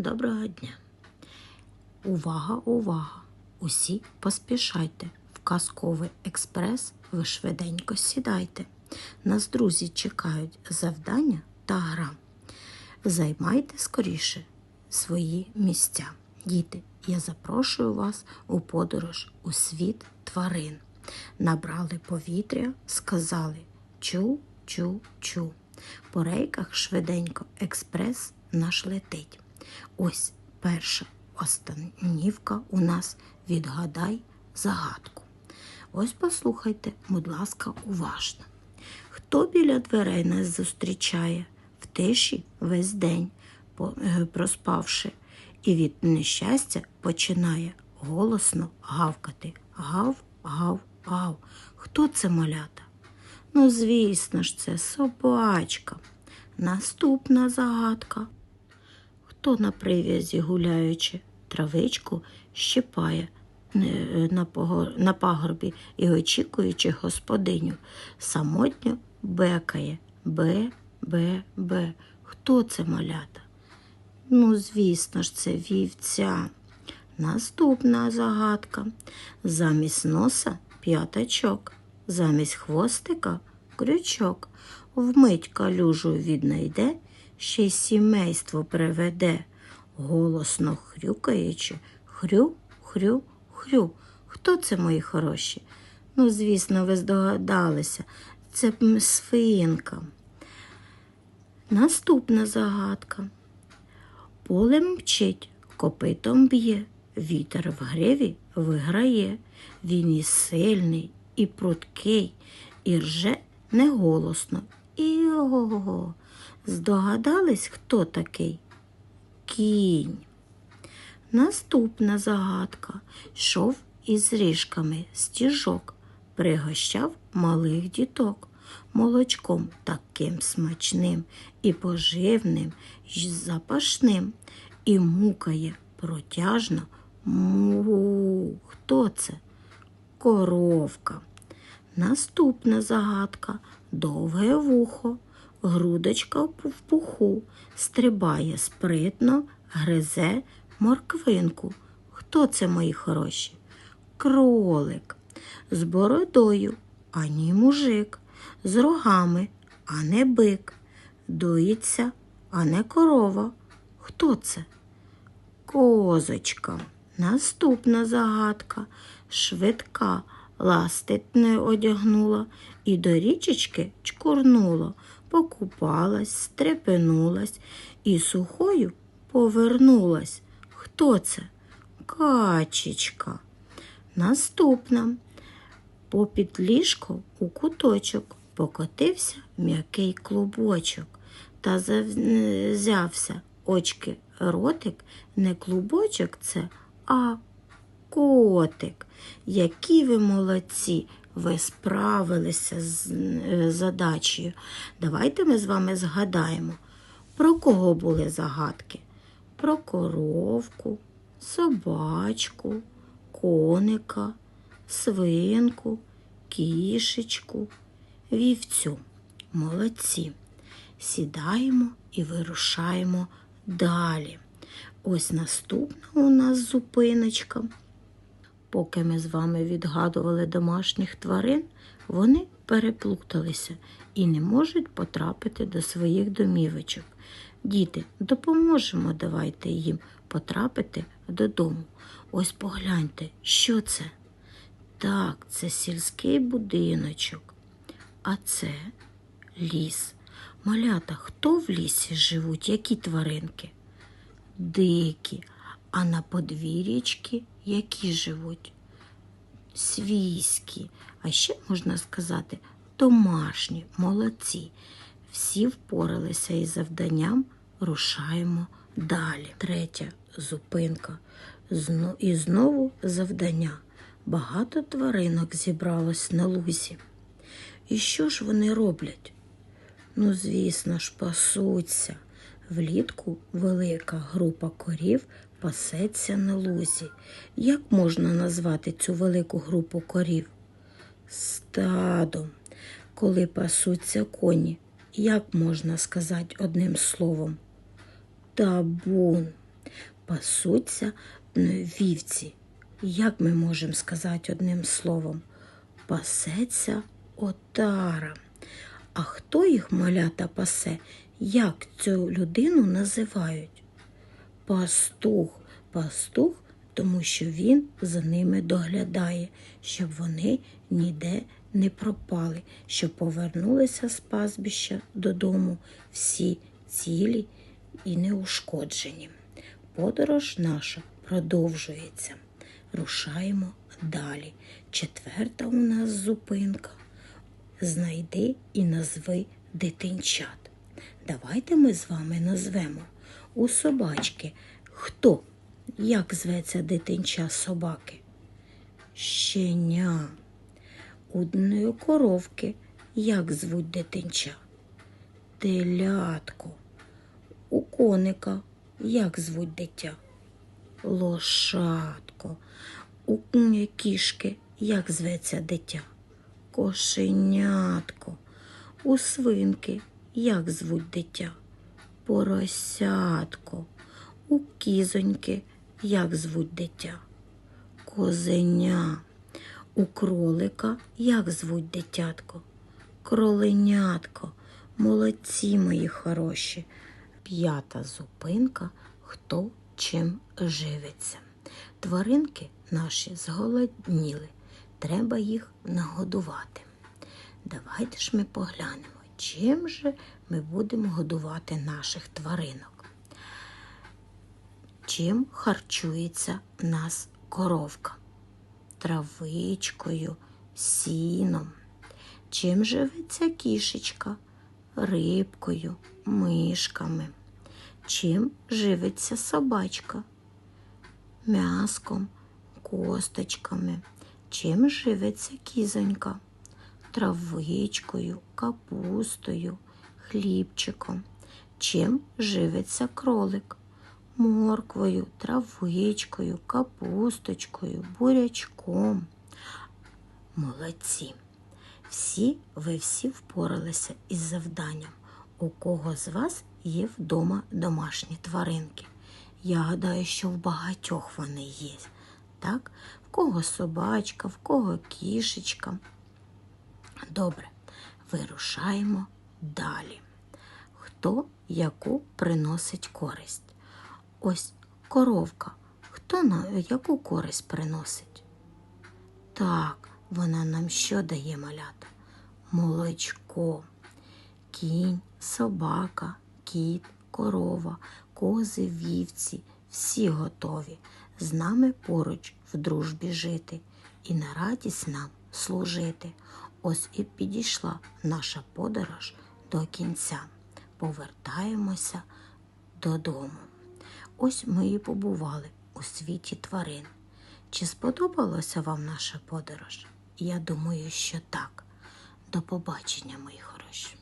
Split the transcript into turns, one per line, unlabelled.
Доброго дня. Увага, увага! Усі поспішайте. В казковий експрес ви швиденько сідайте. Нас друзі чекають завдання та гра. Займайте скоріше свої місця. Діти, я запрошую вас у подорож у світ тварин. Набрали повітря, сказали чу, чу, чу. По рейках швиденько експрес наш летить. Ось перша останнівка у нас відгадай загадку. Ось послухайте, будь ласка, уважно. Хто біля дверей нас зустрічає в тиші весь день, е, проспавши, і від нещастя починає голосно гавкати. Гав, гав, гав. Хто це малята? Ну, звісно ж, це собачка. Наступна загадка. Хто на прив'язі гуляючи травичку щипає е, на, пагорбі і очікуючи господиню, самотньо бекає. Бе, бе, бе. Хто це малята? Ну, звісно ж, це вівця. Наступна загадка. Замість носа п'ятачок, замість хвостика крючок. Вмить калюжу віднайде, ще й сімейство приведе, голосно хрюкаючи, хрю, хрю, хрю. Хто це, мої хороші? Ну, звісно, ви здогадалися, це свинка. Наступна загадка. Полем мчить, копитом б'є, вітер в гриві виграє. Він і сильний, і пруткий, і рже неголосно. І ого. Здогадались, хто такий? Кінь. Наступна загадка. Йшов із ріжками стіжок, пригощав малих діток. Молочком таким смачним і поживним, й запашним, і мукає протяжно. Му. Хто це? Коровка. Наступна загадка. Довге вухо, грудочка в пуху, стрибає спритно, гризе морквинку. Хто це, мої хороші? Кролик. З бородою, ані мужик, з рогами, а не бик, доїться, а не корова. Хто це? Козочка. Наступна загадка. Швидка ластить не одягнула і до річечки чкурнула, покупалась, стрепенулась і сухою повернулась. Хто це? Качечка. Наступна. Попід ліжко у куточок покотився м'який клубочок та зав- взявся очки ротик, не клубочок це, а котик. Які ви молодці! Ви справилися з е, задачею. Давайте ми з вами згадаємо, про кого були загадки? Про коровку, собачку, коника, свинку, кішечку, вівцю. Молодці. Сідаємо і вирушаємо далі. Ось наступна у нас зупиночка. Поки ми з вами відгадували домашніх тварин, вони переплуталися і не можуть потрапити до своїх домівочок. Діти, допоможемо давайте їм потрапити додому. Ось погляньте, що це? Так, це сільський будиночок. А це ліс. Малята, хто в лісі живуть? Які тваринки? Дикі. А на подвір'ячки які живуть? Свійські. А ще можна сказати домашні, молодці. Всі впоралися із завданням, рушаємо далі. Третя зупинка. І знову завдання. Багато тваринок зібралось на лузі. І що ж вони роблять? Ну, звісно ж, пасуться. Влітку велика група корів пасеться на лузі. Як можна назвати цю велику групу корів? Стадом. Коли пасуться коні, як можна сказати одним словом? Табун. Пасуться вівці. Як ми можемо сказати одним словом? Пасеться отара. А хто їх малята пасе? Як цю людину називають? Пастух. Пастух, тому що він за ними доглядає, щоб вони ніде не пропали, щоб повернулися з пастбища додому всі цілі і неушкоджені. Подорож наша продовжується. Рушаємо далі. Четверта у нас зупинка. Знайди і назви дитинчат. Давайте ми з вами назвемо у собачки хто? Як зветься дитинча собаки? Щеня. У одної коровки як звуть дитинча? Телятко. У коника як звуть дитя? Лошадко. У кішки як зветься дитя? Кошенятко. У свинки як звуть дитя? Поросятко. У кізоньки як звуть дитя? Козеня. У кролика як звуть дитятко? Кроленятко. Молодці мої хороші. П'ята зупинка хто чим живиться. Тваринки наші зголодніли. Треба їх нагодувати. Давайте ж ми поглянемо, чим же ми будемо годувати наших тваринок. Чим харчується в нас коровка? Травичкою, сіном. Чим живеться кішечка? Рибкою, мишками. Чим живиться собачка? М'яском, косточками. Чим живеться кізонька? Травичкою, капустою, хлібчиком. Чим живиться кролик? Морквою, травичкою, капусточкою, бурячком. Молодці! Всі ви всі впоралися із завданням. У кого з вас є вдома домашні тваринки? Я гадаю, що в багатьох вони є. Так? В кого собачка, в кого кішечка. Добре, вирушаємо далі. Хто яку приносить користь? Ось коровка. Хто на яку користь приносить? Так, вона нам що дає малята? Молочко. Кінь, собака, кіт, корова, кози, вівці всі готові з нами поруч в дружбі жити і на радість нам служити. Ось і підійшла наша подорож до кінця. Повертаємося додому. Ось ми і побували у світі тварин. Чи сподобалася вам наша подорож? Я думаю, що так. До побачення, мої хороші.